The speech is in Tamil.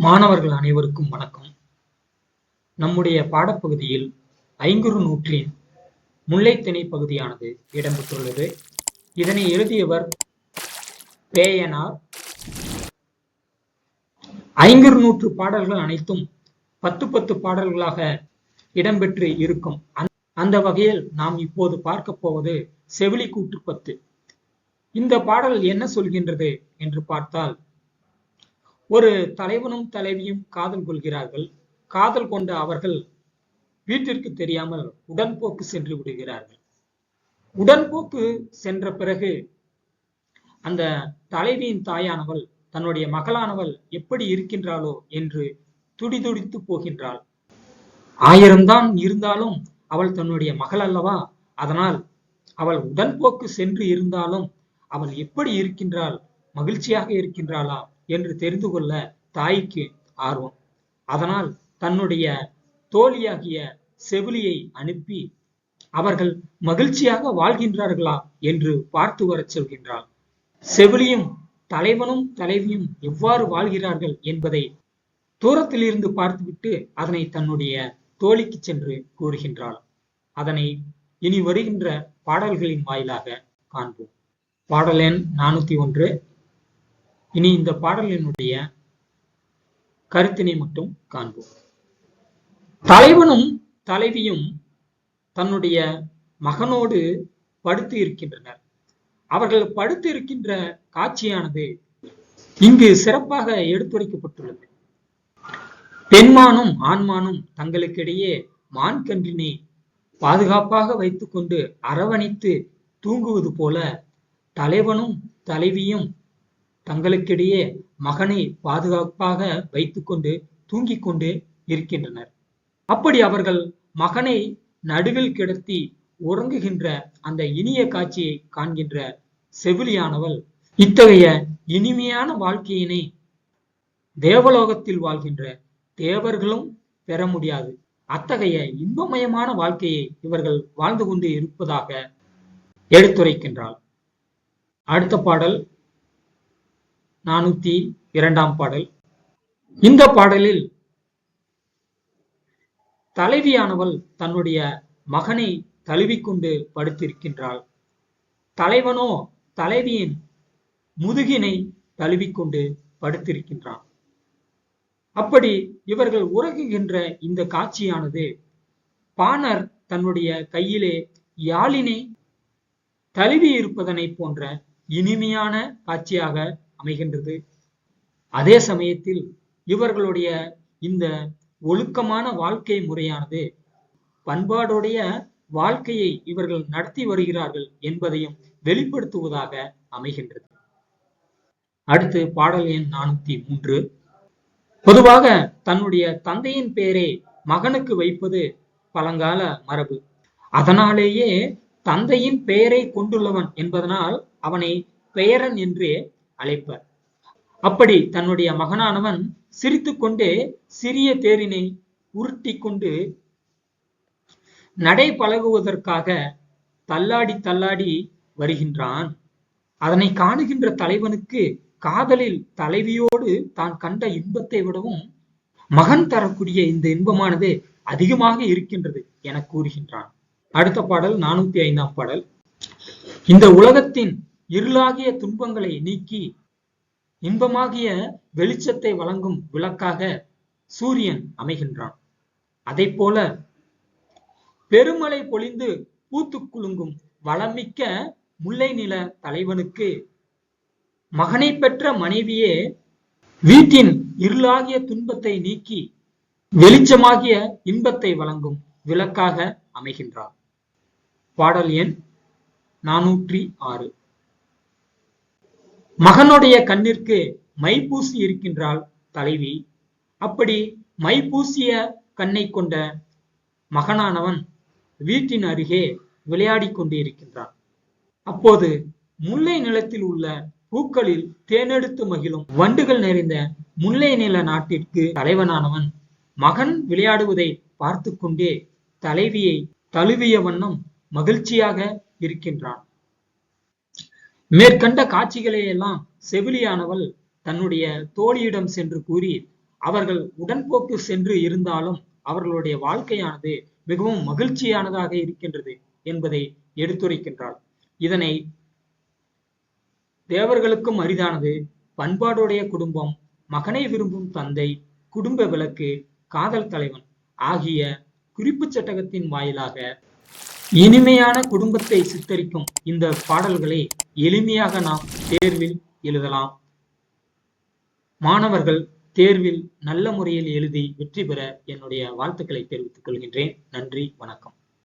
மாணவர்கள் அனைவருக்கும் வணக்கம். நம்முடைய பாடப்பகுதியில் ஐங்குறு நூற்றின் முல்லைத்திணை பகுதியானது இடம்பெற்றுள்ளது. இதனை எழுதியவர் பேயனார். ஐங்குறு நூற்று பாடல்கள் அனைத்தும் பத்து பத்து பாடல்களாக இடம்பெற்று இருக்கும். அந்த- அந்த வகையில் நாம் இப்போது பார்க்க போவது செவிலி கூற்று பத்து. இந்த பாடல் என்ன சொல்கின்றது என்று பார்த்தால் ஒரு தலைவனும் தலைவியும் காதல் கொள்கிறார்கள். காதல் கொண்ட அவர்கள் வீட்டிற்கு தெரியாமல் உடன்போக்கு சென்று விடுகிறார்கள். உடன்போக்கு சென்ற பிறகு அந்த தலைவியின் தாயானவள் தன்னுடைய மகளானவள் எப்படி இருக்கின்றாளோ என்று துடிதுடித்து போகின்றாள். ஆயிரம்தான் இருந்தாலும் அவள் தன்னுடைய மகள் அல்லவா? அதனால் அவள் உடன்போக்கு சென்று இருந்தாலும் அவள் எப்படி இருக்கின்றாள்? மகிழ்ச்சியாக இருக்கின்றாளா? என்று தெரிந்து கொள்ள தாய்க்கு ஆர்வம். அதனால் தன்னுடைய தோழியாகிய செவிலியை அனுப்பி அவர்கள் மகிழ்ச்சியாக வாழ்கின்றார்களா என்று பார்த்து வரச் சொல்கின்றாள். செவிலியும் தலைவனும் தலைவியும் எவ்வாறு வாழ்கிறார்கள் என்பதை தூரத்தில் இருந்து பார்த்துவிட்டு அதனை தன்னுடைய தோழிக்கு சென்று கூறுகின்றாள். அதனை இனி வருகின்ற பாடல்களின் வாயிலாக காண்போம். பாடல் எண் நானூத்தி ஒன்று. இனி இந்த பாடலினுடைய கருத்தினை மட்டும் காண்போம். தலைவனும் தலைவியும் தன்னுடைய மகனோடு படுத்து இருக்கின்றனர். அவர்கள் படுத்து இருக்கின்ற காட்சியானது இங்கு சிறப்பாக எடுத்துரைக்கப்பட்டுள்ளது. பெண்மானும் ஆண்மானும் தங்களுக்கிடையே மான் கன்றினை பாதுகாப்பாக வைத்துக்கொண்டு அரவணைத்து தூங்குவது போல தலைவனும் தலைவியும் தங்களுக்கிடையே மகனை பாதுகாப்பாக வைத்துக்கொண்டு தூங்கிக் கொண்டு இருக்கின்றனர். அப்படி அவர்கள் மகனை நடுவில் கிடத்தி உறங்குகின்ற அந்த இனிய காட்சியை காண்கின்ற செவிலியானவள் இத்தகைய இனிமையான வாழ்க்கையினை தேவலோகத்தில் வாழ்கின்ற தேவர்களும் பெற முடியாது. அத்தகைய இன்பமயமான வாழ்க்கையை இவர்கள் வாழ்ந்து கொண்டு இருப்பதாக எடுத்துரைக்கின்றாள். அடுத்த பாடல் நானூத்தி இரண்டாம் பாடல். இந்த பாடலில் தலைவியானவள் தன்னுடைய மகனை தழுவிக்கொண்டு படுத்திருக்கின்றாள். தலைவனோ தலைவியின் முதுகினை தழுவிக்கொண்டு படுத்திருக்கின்றான். அப்படி இவர்கள் உறங்குகின்ற இந்த காட்சியானது பாணர் தன்னுடைய கையிலே யாழினை தழுவி இருப்பதனை போன்ற இனிமையான காட்சியாக அமைகின்றது. அதே சமயத்தில் இவர்களுடைய இந்த ஒழுக்கமான வாழ்க்கை முறையானது பண்பாடுடைய வாழ்க்கையை இவர்கள் நடத்தி வருகிறார்கள் என்பதையும் வெளிப்படுத்துவதாக அமைகின்றது. அடுத்து பாடல் எண் நானூத்தி மூன்று. பொதுவாக தன்னுடைய தந்தையின் பெயரை மகனுக்கு வைப்பது பழங்கால மரபு. அதனாலேயே தந்தையின் பெயரை கொண்டுள்ளவன் என்பதனால் அவனை பெயரன் என்றே அழைப்பர். அப்படி தன்னுடைய மகனானவன் சிரித்துக்கொண்டே சிறிய தேரினை உருட்டி கொண்டு நடை பழகுவதற்காக தள்ளாடி தள்ளாடி வருகின்றான். அதனை காணுகின்ற தலைவனுக்கு காதலில் தலைவியோடு தான் கண்ட இன்பத்தை விடவும் மகன் தரக்கூடிய இந்த இன்பமானது அதிகமாக இருக்கின்றது என கூறுகின்றான். அடுத்த பாடல் நானூத்தி ஐந்தாம் பாடல். இந்த உலகத்தின் இருளாகிய துன்பங்களை நீக்கி இன்பமாகிய வெளிச்சத்தை வழங்கும் விளக்காக சூரியன் அமைகின்றான். அதை போல பெருமழை பொழிந்து பூத்து குலுங்கும் வளமிக்க முல்லை நில தலைவனுக்கு மகனை பெற்ற மனைவியே வீட்டின் இருளாகிய துன்பத்தை நீக்கி வெளிச்சமாகிய இன்பத்தை வழங்கும் விளக்காக அமைகின்றார் பாடல் எண் நானூற்றி ஆறு. மகனுடைய கண்ணிற்கு மை பூசி இருக்கின்றாள் தலைவி. அப்படி மை பூசிய கண்ணை கொண்ட மகனானவன் வீட்டின் அருகே விளையாடிக் கொண்டிருக்கின்றான் அப்போது முல்லை நிலத்தில் உள்ள பூக்களில் தேனெடுத்து மகிழும் வண்டுகள் நிறைந்த முல்லை நில நாட்டிற்கு தலைவனானவன் மகன் விளையாடுவதை பார்த்து கொண்டே தலைவியை தழுவிய வண்ணம் மகிழ்ச்சியாக இருக்கின்றான். மேற்கண்ட காட்சிகளையெல்லாம் செவிலியானவள் தன்னுடைய தோழியிடம் சென்று கூறி அவர்கள் உடன்போக்கு சென்று இருந்தாலும் அவர்களுடைய வாழ்க்கையானது மிகவும் மகிழ்ச்சியானதாக இருக்கின்றது என்பதை எடுத்துரைக்கின்றாள். இதனை தேவர்களுக்கும் அரிதானது பண்பாடுடைய குடும்பம் மகனை விரும்பும் தந்தை குடும்ப விளக்கு காதல் தலைவன் ஆகிய குறிப்பு சட்டகத்தின் வாயிலாக இனிமையான குடும்பத்தை சித்தரிக்கும் இந்த பாடல்களை எளிமையாக நாம் தேர்வில் எழுதலாம். மாணவர்கள் தேர்வில் நல்ல முறையில் எழுதி வெற்றி பெற என்னுடைய வாழ்த்துக்களை தெரிவித்துக் கொள்கின்றேன். நன்றி வணக்கம்.